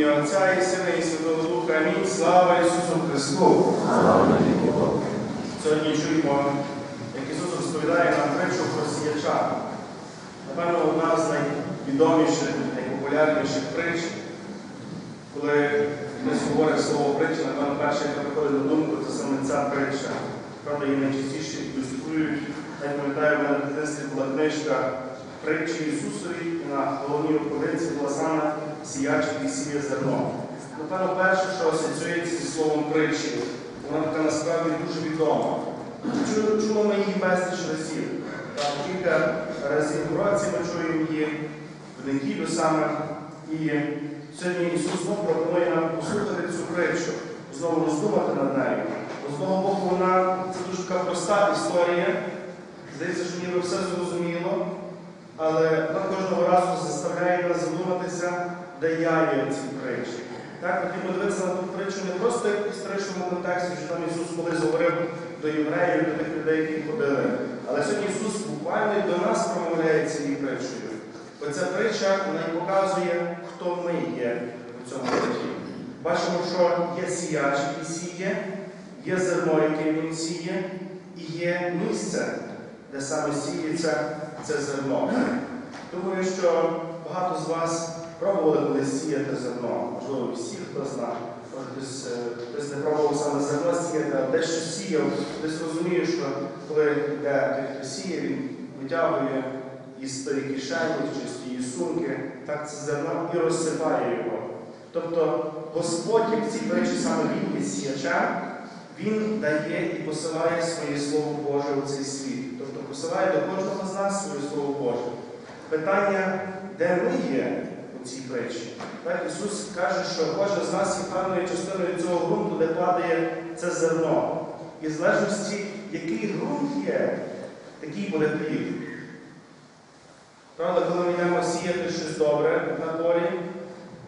ім'я Отця і Сина і Святого Духа. Амінь. Слава Ісусу Христу! Слава Сьогодні чуємо, як Ісус розповідає нам притчу про сіяча. Напевно, одна з найвідоміших, найпопулярніших притч, коли хтось говорить слово притча, напевно, перше, яке приходить на думку, це саме ця притча. Правда, її найчастіше ілюструють. Я пам'ятаю, в мене в дитинстві була книжка притчі Ісусові, на головній рукавиці була саме сіяч, який сіє зерно. Напевно, перше, що асоціюється зі словом притчі, вона така насправді дуже відома. Чу- Чули ми її безліч разів. Кілька разів в році ми чуємо її в неділю саме. І сьогодні Ісус знову пропонує нам послухати цю притчу, знову роздумати над нею. З одного боку, вона це дуже така проста історія. Здається, що ніби все зрозуміло, але вона кожного разу заставляє нас задуматися, де я є в цій притчі. Так, потрібно дивитися на ту притчу не просто як в історичному контексті, що там Ісус колись говорив до євреїв, до тих людей, які ходили. Але сьогодні Ісус буквально і до нас промовляє цією притчею. Бо ця притча вона і показує, хто ми є у цьому житті. Бачимо, що є сіяч, який сіє, є зерно, яке він сіє, і є місце, де саме сіється це зерно. Думаю, що багато з вас пробували колись сіяти зерно. Можливо, всі, хто знає. Е, хтось не пробував саме зерно сіяти, а дещо сіяв, хтось розуміє, що коли йде той, хто сіє, він витягує із тої кишені чи з тієї сумки, так це зерно і розсипає його. Тобто Господь, як в цій притчі саме він є сіячем, він дає і посилає своє Слово Боже у цей світ. Тобто посилає до кожного з нас своє Слово Боже. Питання, де ми є у цій притчі? Так, Ісус каже, що кожен з нас є певною частиною цього ґрунту, де падає це зерно. І в залежності, який ґрунт є, такий буде плід. Правда, коли ми йдемо сіяти щось добре на полі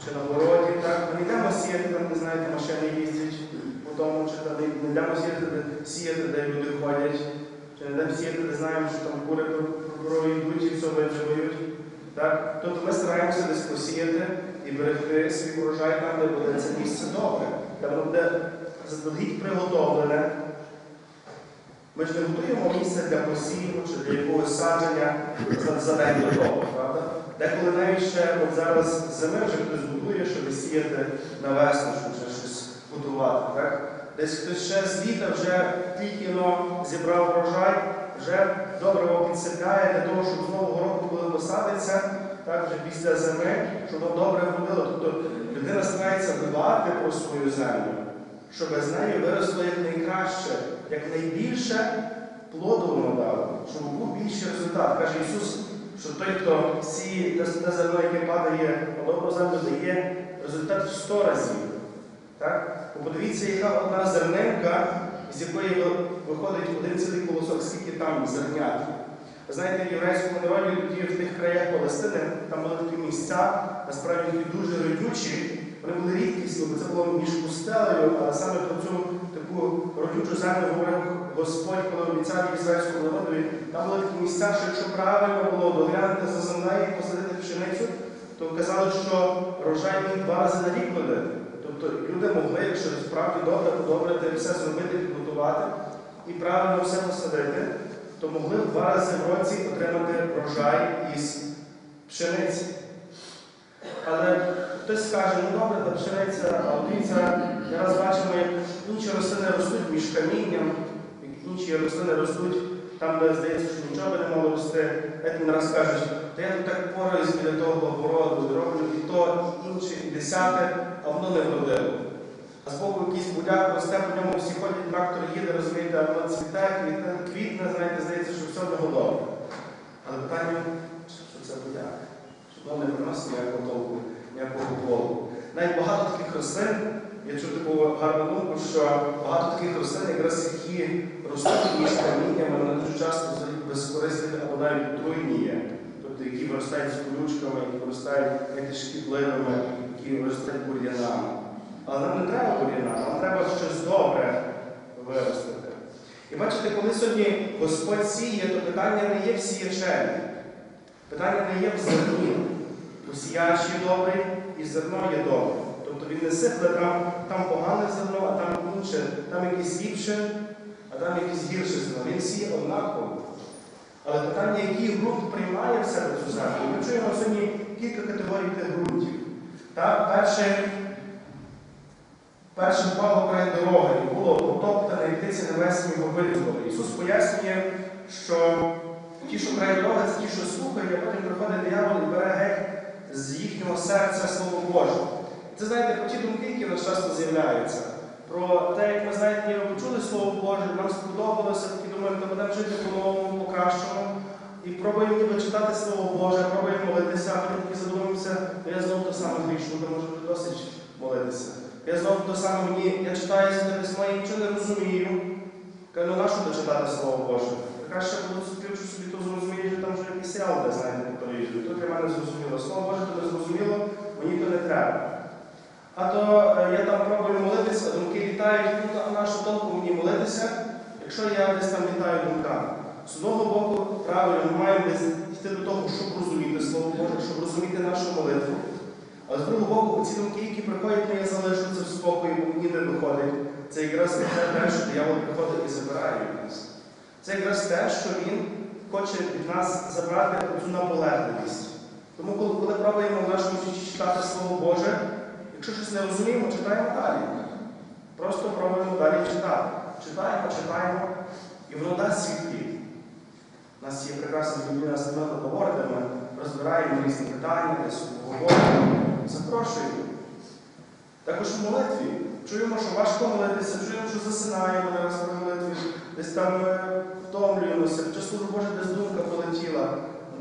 чи на городі, так, ми йдемо сіяти, там, де знаєте, машини їздять по тому, чи там, не йдемо сіяти, сіяти, де люди ходять, чи не сіяти, де знаємо, що там кури пройдуть і все. Так? Тобто ми стараємося десь посіяти і берегти свій урожай там, де буде це місце добре, де воно буде заздалегідь приготовлене. Ми ж не готуємо місце для посіву чи для якогось садження за, день до того, правда? Деколи навіть ще от зараз зими вже хтось будує, щоб сіяти на весну, щоб щось будувати. Так? Десь хтось ще з літа вже тільки зібрав врожай, вже добре підсипляє для того, щоб з нового року, коли посадиться, так, вже після зими, щоб воно добре вродило. Тобто людина старається дбати про свою землю, щоб з нею виросло як найкраще, як найбільше плоду воно дало, щоб був більший результат. Каже Ісус, що той, хто сіє те зерно, яке падає на добру землю, дає результат в 100 разів. Так? Подивіться, яка одна зернинка, з якої виходить один цілий колосок, скільки там зернят. Знаєте, в єврейському народі тоді в тих краях Палестини, там були такі місця, насправді дуже родючі, вони були рідкісні, бо це було між пустелею, але саме про цю таку родючу землю говорив Господь, коли обіцяв ізраїльському народові. Там були такі місця, що якщо правильно було доглянути за землею і посадити пшеницю, то казали, що рожай міг два рази на рік видати. Тобто люди могли, якщо справді добре подобрити, все зробити, підготувати і правильно все посадити, то могли два рази в році отримати врожай із пшениці. Але хтось скаже, ну добре, та пшениця, а дивіться, не раз бачимо, як інші рослини ростуть між камінням, як інші рослини ростуть там, де здається, що нічого не мало рости. Як не раз кажуть, та я тут так пораюсь біля того городу, роблю і то, і інше, і десяте, а воно не вродило. А з боку якийсь будяк росте, по ньому всі ходять, трактор їде, розумієте, а воно цвіте, квітне, квітне, знаєте, здається, що все нього добре. Але питання, що це будяк, що воно не приносить ніякого толку, ніякого плоду. Навіть багато таких рослин, я чув таку гарну думку, що багато таких рослин, якраз які ростуть між каміннями, вони дуже часто безкорисливі або навіть отруйні є. Тобто, які виростають з колючками, які виростають шкідливими, які виростають бур'янами. Але нам не треба бур'яна, нам треба щось добре виростити. І бачите, коли сьогодні Господь сіє, то питання не є в сіячеві. Питання не є в зерні. Бо є добрий і зерно є добре. Тобто він не сипле, там, там погане зерно, а там інше, там якесь ліпше, а там якесь гірше зерно. Він сіє однаково. Але питання, який ґрунт приймає в себе цю землю, ми чуємо сьогодні кілька категорій тих ґрунтів. Перше, впало край дороги було потоптане, і птиці небесні вирізали. Ісус пояснює, що ті, що край дороги, це ті, що слухають, а потім приходить диявол і бере геть з їхнього серця Слово Боже. Це знаєте, про ті думки, які в нас часто з'являються. Про те, як ми знаєте, ніби почули Слово Боже, нам сподобалося, такі думаємо, то будемо жити по-новому, по-кращому. І пробуємо ніби читати Слово Боже, пробуємо молитися, а потім такі задумуємося, то я знову то саме грішу, то може бути досить молитися. Я знову то саме мені, я читаю святе письмо і нічого не розумію. Кажу, ну нащо дочитати Слово Боже? Краще було співчу собі то зрозуміти, що там вже якийсь серіал, де знаєте, по. То для мене зрозуміло. Слово Боже, то не зрозуміло, мені то не треба. А то е, я там пробую молитися, а думки літають, ну а на що толку мені молитися, якщо я десь там літаю думками. З одного боку, правильно, ми маємо йти до того, щоб розуміти Слово Боже, щоб розуміти нашу молитву. Але з другого боку, ці думки, які приходять, не залишаться в спокої, бо мені не доходить. Це якраз не те, що диявол приходить і забирає від нас. Це якраз те, що він хоче від нас забрати цю наполегливість. Тому, коли, пробуємо в нашому житті читати Слово Боже, якщо щось не розуміємо, читаємо далі. Просто пробуємо далі читати. Читаємо, читаємо, і воно дасть свій. У нас є прекрасна семена говорить, де ми розбираємо різні питання, десь говоримо, запрошуємо. Також в молитві. Чуємо, що важко молитися, чуємо, що засинаємо раз при молитві, десь там е, втомлюємося, під час Боже десь думка полетіла.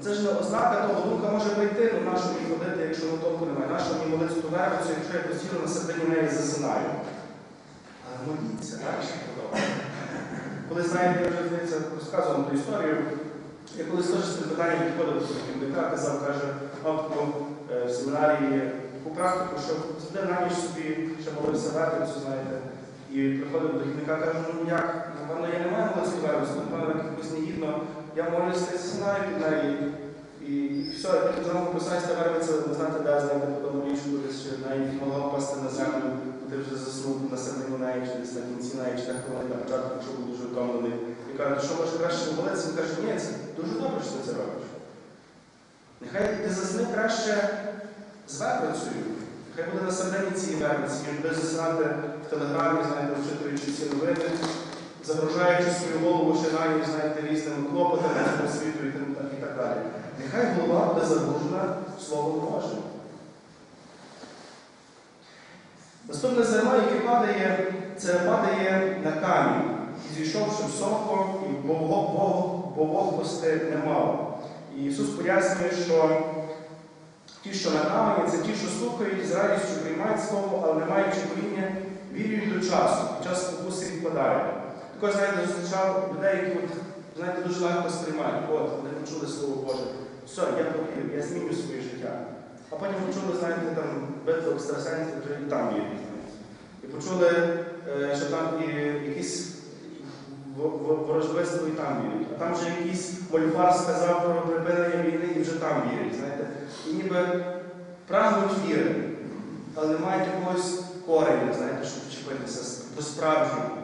Це ж не ознака того, думка може прийти, ну нащо мені ходити, якщо на толку немає, нащо мені молитися ту якщо я постійно на середині неї засинаю. Але моліться, так? Коли знаєте, я вже розказував ту історію, я теж з цим підходив до керівника, казав, каже, автор в семінарії таку практику, що завжди на ніч собі ще молився вервицю, знаєте, і приходив до керівника, каже, ну як, напевно, я не маю молитися вервицю, напевно, якось негідно, я молюся, знаю під неї, і, все, я потім знову писаюся та вервиця, не знати, де, знаєте, потім річ кудись, що навіть могла впасти на землю, ти вже заснув на середину неї, чи десь на кінці неї, чи так хвилин на початку, якщо був дуже втомлений. І каже, що може краще молитися? Він каже, ні, це дуже добре, що ти це робиш. Нехай ти засни краще з вервицею. Нехай буде на середині цієї вервиці, ніж будеш засинати в телеграмі, знаєте, вчитуючи ці новини, загружаючи свою голову рані, знаєте, різними клопотами світу і так, далі. Нехай голова буде загружена Словом Божим. Наступне зерно, яке падає, це падає на камінь. І зійшовши високо, і вологости немало. І Ісус пояснює, що ті, що на камені, це ті, що слухають, з радістю приймають слово, але не маючи коріння, вірюють до часу. Під час спокуси відпадають. Також, знаєте, зустрічав людей, які знаєте, дуже легко сприймають. От, вони почули Слово Боже. Все, я повірю, я зміню своє життя. А потім почули, знаєте, там битву екстрасенсів, і там вірять. І почули, е, що там і якісь ворожбиство і там вірять. А там вже якийсь мольфар сказав про припинення війни і вже там вірять. знаєте. І ніби прагнуть віри, але мають якогось кореня, знаєте, щоб вчепитися до справжнього,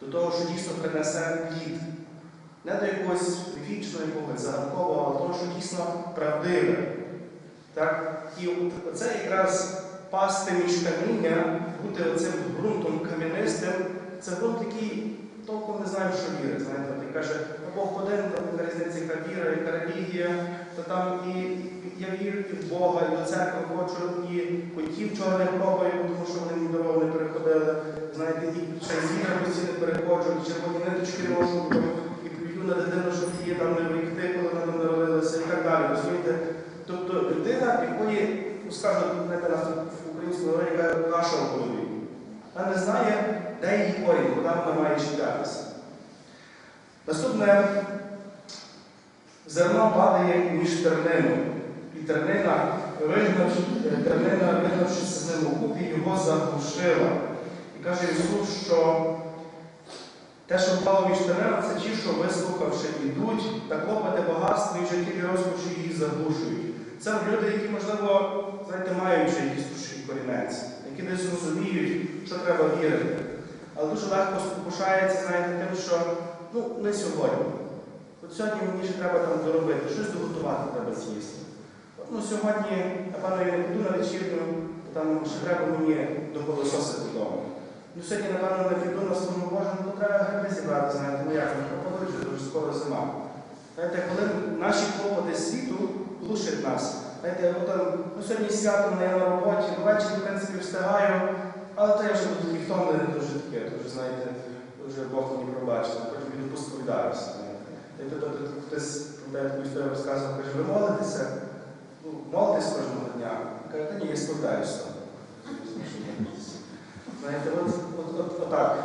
до того, що дійсно принесе плід. Не до якогось вічного, якогось загадкового, але того, що дійсно правдиве. Так? І це якраз пасти між каміння, бути оцим ґрунтом кам'янистим, це ґрунт, який толком не знає, що вірить. Знаєте, каже, «Ну, Бог один, там яка різниця, яка віра, яка релігія, то там і, я вірю і в Бога, і до церкви хочу, і котів чорних пробую, тому що вони мені дорогу не переходили. Знаєте, і ще й зіра постійно переходжу, і червоні ниточки ношу, і плюю на дитину, щоб її там не вийти, коли вона там народилася, і так далі. Розумієте? Тобто людина, якої, ну скажу, знаєте, нас в українському народі яка каша в голові. Вона не знає, де її корінь, куди вона має чіплятися. Наступне зерно падає між тернину. І тернина, вигнавши, вигнавшися з ним у купі, його заглушила. І каже Ісус, що те, що впало між тернина, це ті, що вислухавши, ідуть та клопоти багатство і життєві розкоші її заглушують. Це люди, які, можливо, знаєте, маючи якийсь душі корінець, які десь розуміють, що треба вірити. Але дуже легко спокушається, знаєте, тим, що ну, не сьогодні. От сьогодні мені ще треба там доробити, щось доготувати треба з'їсти. От, Ну, сьогодні, напевно, я не піду на вечірню, там ще треба мені допилососити вдома. Ну, сьогодні, напевно, не піду на службу Божу, ну, треба гриби зібрати, знаєте, ну як, пропадуть, вже дуже скоро зима. Знаєте, коли наші клопоти світу глушать нас. Знаєте, от, ну, сьогодні свято ну, я на роботі, ну, ввечері, в принципі, встигаю, але то я вже буду такий втомлений, дуже таке, вже, знаєте, вже Бог мені пробачить, Тобто, тобто, хтось пам'ятає історію розказував, каже, ви молитеся, ну, молитесь кожного дня. Каже, ні, я сповідаюся. Знаєте, от, от, от, отак.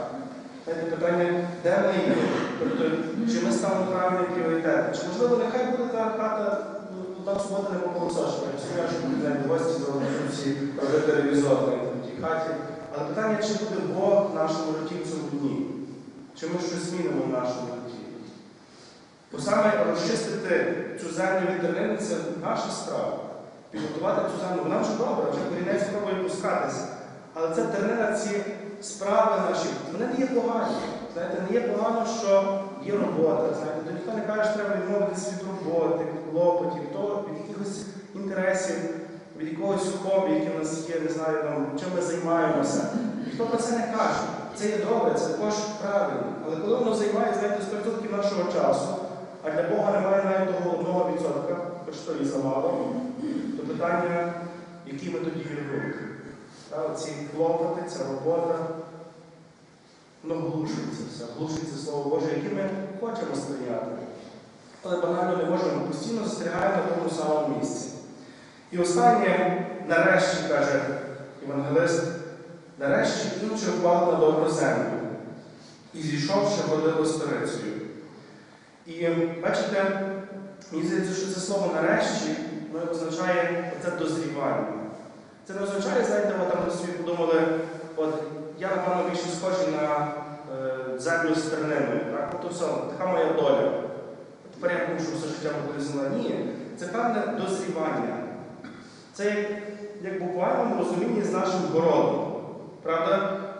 Знаєте, питання, де ми є? Тобто, чи ми ставимо правильний пріоритет? Чи можливо нехай буде та хата ну, одна субота не попилосошена, чи я що буде в гості залишити всі робити ревізор в тій хаті. Але питання, чи буде Бог в нашому житті в цьому дні? Чи ми щось змінимо в нашому житті? Бо саме розчистити цю землю від тернини це наша справа. Підготувати цю землю. Вона вже добра, вже корінець спробує пускатися. Але це тернина, ці справи наші, вони не є погані. Знаєте, не є погано, що є робота. Знаєте, то ніхто не каже, що треба відмовитися від роботи, від клопотів, від якихось інтересів, від якогось хобі, яке в нас є, не знаю, там, чим ми займаємося. Ніхто про це не каже. Це є добре, це також правильно. Але коли воно займає, знаєте, 100% нашого часу, а для Бога немає навіть того одного відсотка, хоч то і замало, то питання, які ми тоді віримо. Ці клопоти, ця робота, воно глушиться все, глушиться Слово Боже, яке ми хочемо сприйняти. Але банально не можемо постійно застрягаємо на тому самому місці. І останнє, нарешті, каже євангелист, нарешті інші впали на добру землю і зійшовши водили старицею. І бачите, мені здається, що це слово нарешті означає це дозрівання. Це не означає, знаєте, ви там собі подумали, от я, напевно, більше схожий на е, землю з терниною. От все, така моя доля. Тепер я мушу все життя бути земля. Ні, це певне дозрівання. Це як, як в буквальному розумінні з нашим городом.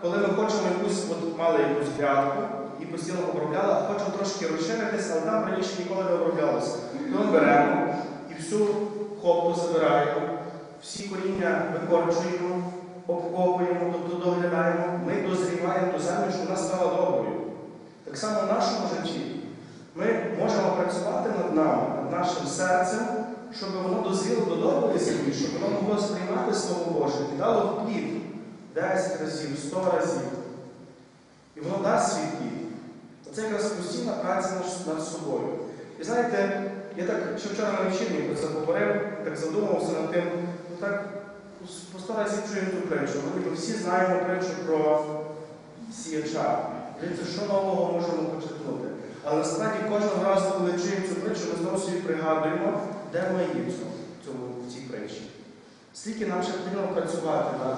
Коли ми хочемо якусь, от мали якусь грядку і постійно обробляли, хочемо трошки розширитися, але там раніше ніколи не оброблялося. То ми беремо і всю хопту забираємо, всі коріння викорчуємо, обкопуємо, тобто доглядаємо, ми дозріваємо до землі, щоб вона стала доброю. Так само в нашому житті ми можемо працювати над нами, над нашим серцем, щоб воно дозріло до доброї землі, щоб воно могло сприймати Слово Боже і дало плід 10 разів, 100 разів. І воно дасть свій плід. Це якраз постійна праця над- собою. І знаєте, я так ще вчора на вечірні про це говорив, так задумався над тим, ну так по сто разів чуємо ту притчу. Ми всі знаємо притчу про сіяча. Що нового можемо почерпнути. Але насправді кожного разу, коли чуємо цю притчу, ми знову собі пригадуємо, де ми є в цій притчі. Скільки нам ще потрібно працювати над,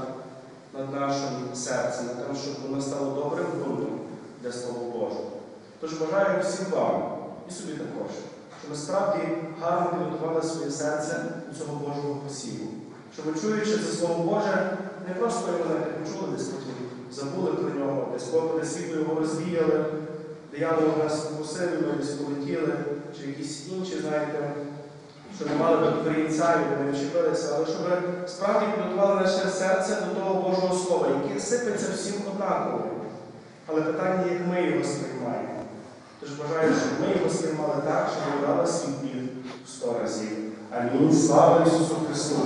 над нашим серцем, над тим, щоб воно стало добрим ґрунтом для Слова Божого. Тож бажаю всім вам і собі також, щоб ми справді гарно підготували своє серце до цього Божого посіву. Щоб чуючи за Слово Боже, не просто його почули десь потім, забули про нього, десь попаде світло його розвіяли, диявол нас спокусив, ми десь полетіли, чи якісь інші, знаєте, що не мали корінця і не вчепилися, але щоб справді підготували наше серце до того Божого Слова, яке сипеться всім однаково. Але питання, як ми його сприймаємо. Тож бажаю, щоб ми його сприймали так, щоб ми дали свій біль в сто разів. Амінь. Слава Ісусу Христу!